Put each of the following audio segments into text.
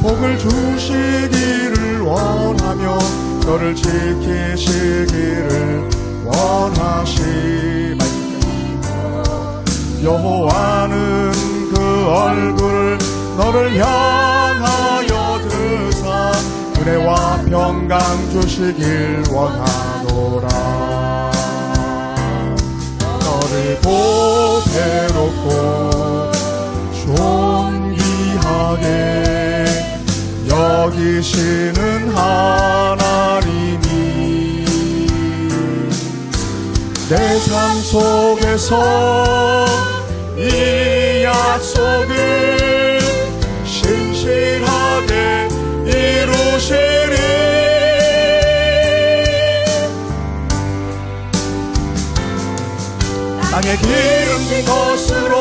복을 주시기를 원하며 너를 지키시기를 원하시 여호와는 그 얼굴을 너를 향하여 드사 은혜와 평강 주시길 원하노라. 너를 보배롭고 여기시는 하나님이 내 삶 속에서 이 약속을 신실하게 이루시리. 땅에 기름진 것으로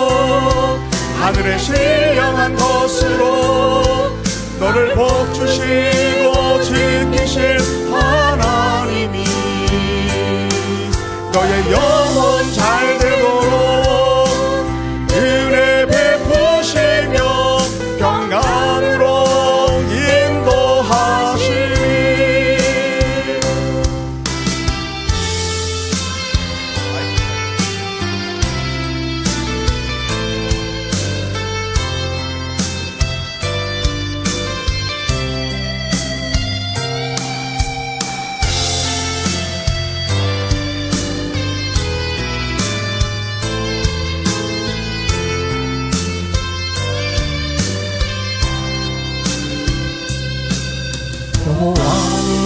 하늘에 신령한 것으로 너를 복주시고 지키실 하나님이 너의 영혼 잘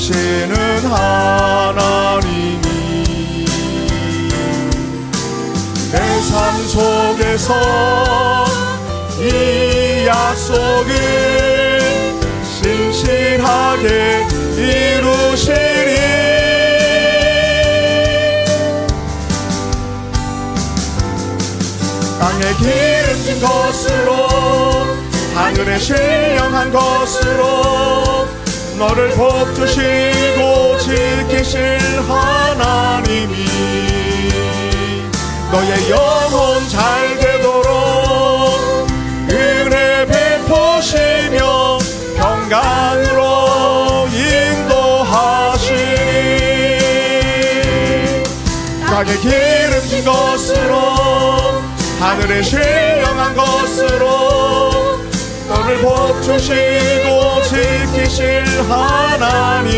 여기시는 하나님이 내 삶 속에서 이 약속을 신실하게 이루시리. 땅에 기름진 것으로 하늘에 신령한 것으로 너를 복주시고 지키실 하나님이 너의 영혼 잘 되도록 은혜 베푸시며 평강으로 인도하시니 땅에 기름진 것으로 하늘에 신령한 것으로 너를 복주시고 지키실 하나님이